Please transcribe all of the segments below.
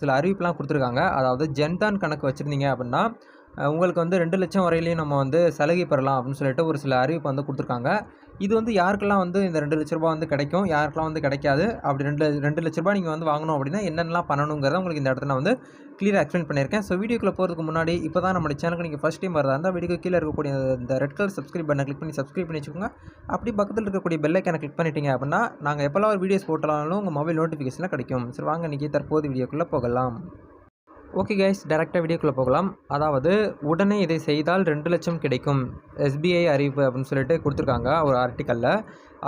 சில அறிவிப்புலாம் கொடுத்துருக்காங்க. அதாவது ஜென்தான் கணக்கு வச்சுருந்தீங்க அப்படின்னா உங்களுக்கு வந்து ரெண்டு லட்சம் வரையிலையும் நம்ம வந்து சலுகை பெறலாம் அப்படின்னு சொல்லிட்டு ஒரு சில அறிவிப்பு வந்து கொடுத்துருக்காங்க. இது வந்து யாருக்கெல்லாம் வந்து இந்த ரெண்டு லட்ச ரூபா வந்து கிடைக்கும் யாருக்கெல்லாம் வந்து கிடைக்காது அப்படி ரெண்டு ரெண்டு லட்ச ரூபா நீங்கள் வந்து வாங்கணும் அப்படின்னா என்னென்னலாம் பண்ணணுங்கிறத உங்களுக்கு இந்த இடத்துல நான் வந்து கிளியராக எக்ஸ்பிளைன் பண்ணியிருக்கேன். ஸோ வீடியோக்குள்ளே போகிறதுக்கு முன்னாடி இப்போ தான் நம்ம சேனலுக்கு நீங்கள் ஃபஸ்ட் டைம் வரதா இருந்தால் வீடியோ கீழே இருக்கக்கூடிய இந்த ரெட் கலர் சப்ஸ்கிரைப் பண்ண கிளிக் பண்ணி சப்ஸ்கிரைப் பண்ணி வச்சுக்கோங்க. அப்படி பக்கத்தில் இருக்கக்கூடிய பெல்லைக்கான கிளிக் பண்ணிட்டீங்க அப்படின்னா நாங்கள் எப்போல்லாம் ஒரு வீடியோஸ் போட்டாலும் உங்கள் மொபைல் நோட்டிஃபிகேஷனில் கிடைக்கும். சரி வாங்க இன்றைக்கி தற்போது வீடியோக்குள்ளே போகலாம். ஓகே கைஸ் டேரெக்டாக வீடியோக்குள்ளே போகலாம். அதாவது உடனே இதை செய்தால் ரெண்டு லட்சம் கிடைக்கும். எஸ்பிஐ அறிவிப்பு அப்படின்னு சொல்லிட்டு கொடுத்துருக்காங்க ஒரு ஆர்டிக்கலில்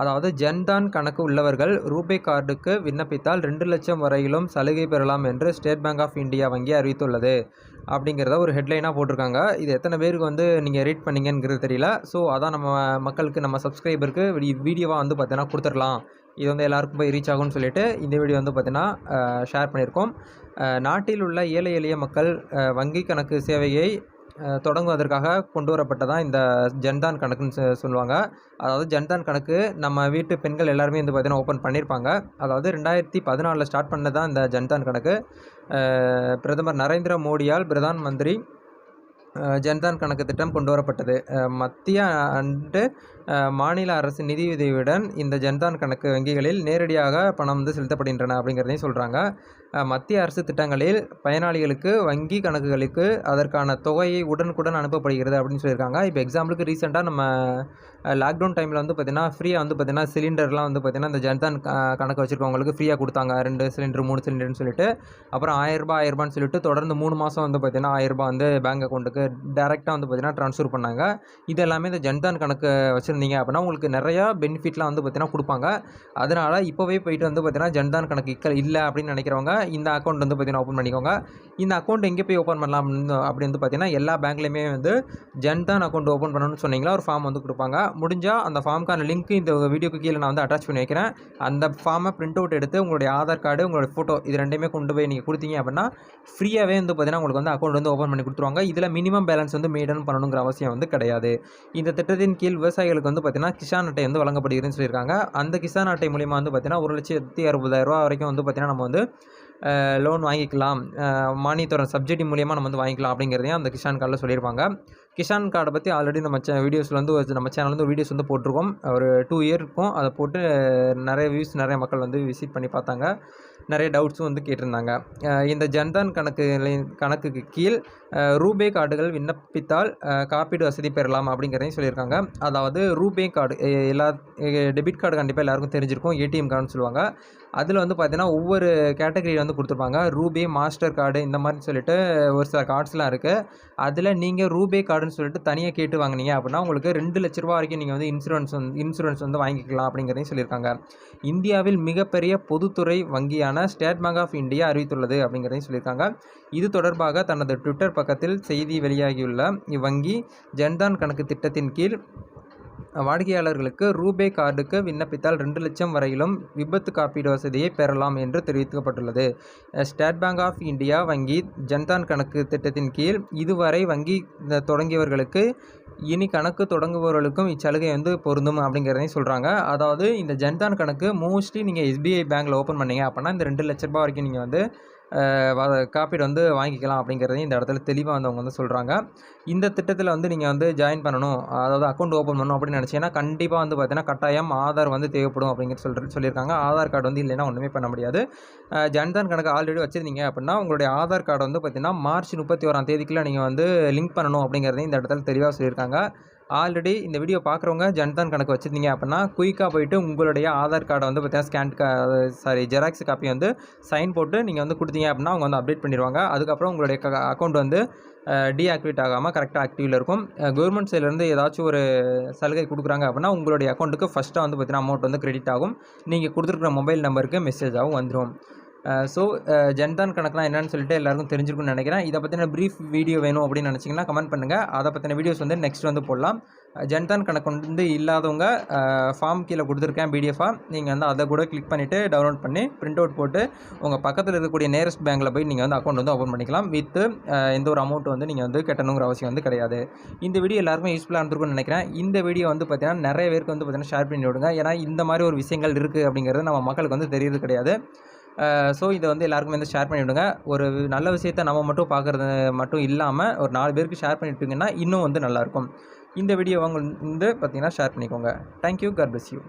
அதாவது ஜன்தான் கணக்கு உள்ளவர்கள் ரூபே கார்டுக்கு விண்ணப்பித்தால் ரெண்டு லட்சம் வரையிலும் சலுகை பெறலாம் என்று ஸ்டேட் பேங்க் ஆஃப் இந்தியா வங்கி அறிவித்துள்ளது. அப்படிங்கிறத ஒரு ஹெட்லைனாக போட்டிருக்காங்க. இது எத்தனை பேருக்கு வந்து நீங்கள் ரீட் பண்ணீங்கங்கிறது தெரியல. ஸோ அதான் நம்ம மக்களுக்கு நம்ம சப்ஸ்கிரைபருக்கு வீடியோவாக வந்து பார்த்தீங்கன்னா கொடுத்துடலாம். இது வந்து எல்லாருக்கும் போய் ரீச் ஆகும்னு சொல்லிட்டு இந்த வீடியோ வந்து பார்த்தீங்கன்னா ஷேர் பண்ணியிருக்கோம். நாட்டில் உள்ள ஏழை எளிய மக்கள் வங்கி கணக்கு சேவையை தொடங்குவதற்காக கொண்டு வரப்பட்டதான் இந்த ஜன்தான் கணக்குன்னு சொல்லுவாங்க. அதாவது ஜன்தான் கணக்கு நம்ம வீட்டு பெண்கள் எல்லாருமே வந்து பார்த்திங்கன்னா ஓப்பன் பண்ணியிருப்பாங்க. அதாவது ரெண்டாயிரத்தி பதினாலில் ஸ்டார்ட் பண்ணது தான் இந்த ஜன்தான் கணக்கு. பிரதமர் நரேந்திர மோடியால் பிரதான் மந்திரி ஜன்தான் கணக்கு திட்டம் கொண்டு வரப்பட்டது மத்திய அண்டு மாநில அரசு நிதியுதவியுடன் இந்த ஜன்தான் கணக்கு வங்கிகளில் நேரடியாக பணம் வந்து செலுத்தப்படுகின்றன அப்படிங்கிறதையும் சொல்கிறாங்க மத்திய அரசு திட்டங்களில் பயனாளிகளுக்கு வங்கி கணக்குகளுக்கு அதற்கான தொகையை உடனுக்குடன் அனுப்பப்படுகிறது அப்படின்னு சொல்லியிருக்காங்க. இப்போ எக்ஸாம்பிளுக்கு ரீசெண்டாக நம்ம லாக்டவுன் டைமில் வந்து பார்த்திங்கன்னா ஃப்ரீயாக வந்து பார்த்திங்கன்னா சிலிண்டர்லாம் வந்து பார்த்திங்கன்னா இந்த ஜன்தான் கணக்கு வச்சுருக்கவங்களுக்கு ஃப்ரீயாக கொடுத்தாங்க. ரெண்டு சிலிண்டர் மூணு சிலிண்டர்னு சொல்லிட்டு. அப்புறம் ஆயிரரூபா ஆயிரரூபான்னு சொல்லிட்டு தொடர்ந்து மூணு மாதம் வந்து பார்த்திங்கன்னா ஆயிரரூபா வந்து பேங்க் அக்கௌண்ட்டுக்கு டேரெக்டாக வந்து பார்த்திங்கன்னா ட்ரான்ஸ்ஃபர் பண்ணாங்க. இது எல்லாமே இந்த ஜன்தான் கணக்கு வச்சுருந்தீங்க அப்படின்னா உங்களுக்கு நிறையா பெனிஃபிட்லாம் வந்து பார்த்திங்கன்னா கொடுப்பாங்க. அதனால் இப்போவே போயிட்டு வந்து பார்த்திங்கன்னா ஜன்தான் கணக்கு இக்கல் இல்லை அப்படின்னு நினைக்கிறவங்க இந்த அக்கௌண்ட் வந்து பார்த்திங்கன்னா ஓப்பன் பண்ணிக்கோங்க. இந்த அக்கௌண்ட் எங்கே போய் ஓப்பன் பண்ணலாம் அப்படி வந்து பார்த்திங்கன்னா எல்லா பேங்க்லேயுமே வந்து ஜன்தான் அக்கௌண்ட் ஓப்பன் பண்ணணும்னு சொன்னீங்களா ஒரு ஃபார்ம் வந்து கொடுப்பாங்க. முடிஞ்சால் அந்த ஃபார்முக்கான லிங்க் இந்த வீடியோக்கு கீழே நான் வந்து அட்டாச் பண்ணி வைக்கிறேன். அந்த ஃபார்மை பிரிண்ட் அவுட் எடுத்து உங்களுடைய ஆதார் கார்டு உங்களுடைய ஃபோட்டோ இது ரெண்டுமே கொண்டு போய் நீங்கள் கொடுத்தீங்க அப்படின்னா ஃப்ரீயாகவே வந்து பார்த்திங்கன்னா உங்களுக்கு வந்து அக்கௌண்ட் வந்து ஓப்பன் பண்ணி கொடுத்துருவாங்க. இதில் மினிமம் பேலன்ஸ் வந்து மெயின்டைன் பண்ணணுங்கிற அவசியம் வந்து கிடையாது. இந்த திட்டத்தின் கீழ் விவசாயிகளுக்கு வந்து பார்த்திங்கன்னா கிசான் அட்டை வந்து வழங்கப்படுகிறதுன்னு சொல்லியிருக்காங்க. அந்த கிசான் அட்டை மூலிமா வந்து பார்த்திங்கன்னா ஒரு லட்சத்தி அறுபதாயிரரூவா வரைக்கும் வந்து பார்த்திங்கன்னா நம்ம வந்து லோன் வாங்கிக்கலாம். மானியத்தோட சப்சிடி மூலியமாக நம்ம வந்து வாங்கிக்கலாம் அப்படிங்கிறதையும் அந்த கிஷான் காலில் சொல்லியிருப்பாங்க. கிஷான் கார்டை பற்றி ஆல்ரெடி நம்ம சே வீடியோஸில் வந்து நம்ம சேனல் வந்து வீடியோஸ் வந்து போட்டிருக்கோம். ஒரு டூ இயர் இருக்கும். அதை போட்டு நிறைய வியூஸ் நிறைய மக்கள் வந்து விசிட் பண்ணி பார்த்தாங்க. நிறைய டவுட்ஸும் வந்து கேட்டிருந்தாங்க. இந்த ஜன்தான் கணக்கு கணக்குக்கு கீழ் ரூபே கார்டுகள் விண்ணப்பித்தால் காப்பீடு வசதி பெறலாம் அப்படிங்கிறதையும் சொல்லியிருக்காங்க. அதாவது ரூபே கார்டு எல்லா டெபிட் கார்டு கண்டிப்பாக எல்லாருக்கும் தெரிஞ்சிருக்கும். ஏடிஎம் கார்டுன்னு சொல்லுவாங்க. அதில் வந்து பார்த்தீங்கன்னா ஒவ்வொரு கேட்டகரியில் வந்து கொடுத்துருப்பாங்க. ரூபே மாஸ்டர் கார்டு இந்த மாதிரி சொல்லிட்டு ஒரு சில கார்ட்ஸ்லாம் இருக்குது அதில் நீங்கள் ரூபே கார்டு சொல்லிட்டு தனியாக கேட்டு வாங்கினீங்க அப்படின்னா உங்களுக்கு ரெண்டு லட்ச ரூபா வரைக்கும் நீங்கள் வந்து இன்சூரன்ஸ் வந்து இன்சூரன்ஸ் வந்து வாங்கிக்கலாம் அப்படிங்கிறதையும் சொல்லியிருக்காங்க. இந்தியாவில் மிகப்பெரிய பொதுத்துறை வங்கியான ஸ்டேட் பேங்க் ஆஃப் இந்தியா அறிவித்துள்ளது அப்படிங்கிறதையும் சொல்லியிருக்காங்க. இது தொடர்பாக தனது ட்விட்டர் பக்கத்தில் செய்தி வெளியாகியுள்ள இவ்வங்கி ஜன்தான் கணக்கு திட்டத்தின் கீழ் வாடிக்கையாளர்களுக்கு ரூபே கார்டுக்கு விண்ணப்பித்தால் ரெண்டு லட்சம் வரையிலும் விபத்து காப்பீடு வசதியை பெறலாம் என்று தெரிவிக்கப்பட்டுள்ளது. ஸ்டேட் பேங்க் ஆஃப் இந்தியா வங்கி ஜன்தான் கணக்கு திட்டத்தின் கீழ் இதுவரை வங்கி தொடங்கியவர்களுக்கு இனி கணக்கு தொடங்குபவர்களுக்கும் இச்சலுகை வந்து பொருந்தும் அப்படிங்கிறதையும் சொல்கிறாங்க அதாவது இந்த ஜன்தான் கணக்கு மோஸ்ட்லி நீங்கள் எஸ்பிஐ பேங்க்கில் ஓப்பன் பண்ணீங்க அப்படின்னா இந்த ரெண்டு லட்ச ரூபா வரைக்கும் நீங்கள் வந்து காப்பீடு வந்து வாங்கிக்கலாம் அப்படிங்கிறதையும் இந்த இடத்துல தெளிவாக வந்து அவங்க வந்து சொல்கிறாங்க இந்த திட்டத்தில் வந்து நீங்கள் வந்து ஜாயின் பண்ணணும் அதாவது அக்கௌண்ட் ஓப்பன் பண்ணணும் அப்படின்னு நினச்சிங்கன்னா கண்டிப்பாக வந்து பார்த்தீங்கன்னா கட்டாயம் ஆதார் வந்து தேவைப்படும் அப்படிங்கிற சொல்கிற சொல்லியிருக்காங்க. ஆதார் கார்டு வந்து இல்லைன்னா ஒன்றுமே பண்ண முடியாது. ஜன்தான் கணக்கு ஆல்ரெடி வச்சுருந்தீங்க அப்படின்னா உங்களுடைய ஆதார் கார்டு வந்து பார்த்திங்கன்னா மார்ச் முப்பத்தி ஓராம் தேதிக்குள்ளே நீங்கள் வந்து லிங்க் பண்ணணும் அப்படிங்கிறதையும் இந்த இடத்துல தெளிவாக சொல்லியிருக்காங்க. ஆல்ரெடி இந்த வீடியோ பார்க்குறவங்க ஜன்தான் கணக்கு வச்சுருந்தீங்க அப்படின்னா குயிக்காக போயிட்டு உங்களுடைய ஆதார் கார்டை வந்து பார்த்தீங்கன்னா ஸ்கேன் கா சாரி ஜெராக்ஸ் காப்பி வந்து சைன் போட்டு நீங்கள் வந்து கொடுத்தீங்க அப்படின்னா அவங்க வந்து அப்டேட் பண்ணிடுவாங்க. அதுக்கப்புறம் உங்களுடைய அக்கௌண்ட் வந்து டீஆக்டிவேட் ஆகாமல் கரெக்டாக ஆக்டிவில் இருக்கும். கவர்மெண்ட் சைட்லேருந்து ஏதாச்சும் ஒரு சலுகை கொடுக்குறாங்க அப்படின்னா உங்களுடைய அக்கௌண்ட்டுக்கு ஃபஸ்ட்டாக வந்து பார்த்தீங்கன்னா அமௌண்ட் வந்து கிரெடிட் ஆகும். நீங்கள் கொடுத்துருக்குற மொபைல் நம்பருக்கு மெசேஜாகவும் வந்துடும் ஸோ ஜன்தான் கணக்குலாம் என்னென்னு சொல்லிட்டு எல்லாருக்கும் தெரிஞ்சிருக்கும்னு நினைக்கிறேன். இதை பற்றின ப்ரீஃப் வீடியோ வேணும் அப்படின்னு நினச்சிங்கன்னா கமெண்ட் பண்ணுங்கள் அதை பற்றின வீடியோஸ் வந்து நெக்ஸ்ட் வந்து போடலாம். ஜன்தான் கணக்கு வந்து இல்லாதவங்க ஃபார்ம் கீழே கொடுத்துருக்கேன் பிடிஎஃபாக நீங்கள் வந்து அதை கூட கிளிக் பண்ணிவிட்டு டவுன்லோட் பண்ணி பிரிண்ட் அவுட் போட்டு உங்கள் பக்கத்தில் இருக்கக்கூடிய நேரஸ்ட் பேங்க்கில் போய் நீங்கள் வந்து அக்கௌண்ட் வந்து ஓப்பன் பண்ணிக்கலாம். வித்து எந்த ஒரு அமௌண்ட் வந்து நீங்கள் வந்து கட்டணுங்கிற அவசியம் வந்து கிடையாது. இந்த வீடியோ எல்லாருமே யூஸ்ஃபுல்லாக இருந்திருக்கும்னு நினைக்கிறேன். இந்த வீடியோ வந்து பார்த்தீங்கன்னா நிறைய பேருக்கு வந்து பார்த்தீங்கன்னா ஷேர் பண்ணி விடுங்க. ஏன்னா இந்த மாதிரி ஒரு விஷயங்கள் இருக்குது அப்படிங்கிறது நம்ம மக்களுக்கு வந்து தெரியுது கிடையாது. ஸோ இதை வந்து எல்லாருக்குமே வந்து ஷேர் பண்ணிவிடுங்க. ஒரு நல்ல விஷயத்த நம்ம மட்டும் பார்க்குறது மட்டும் இல்லாமல் ஒரு நாலு பேருக்கு ஷேர் பண்ணிவிட்டிங்கன்னா இன்னும் வந்து நல்லாயிருக்கும் இந்த வீடியோ அவங்க வந்து பார்த்திங்கன்னா ஷேர் பண்ணிக்கோங்க. Thank you God bless you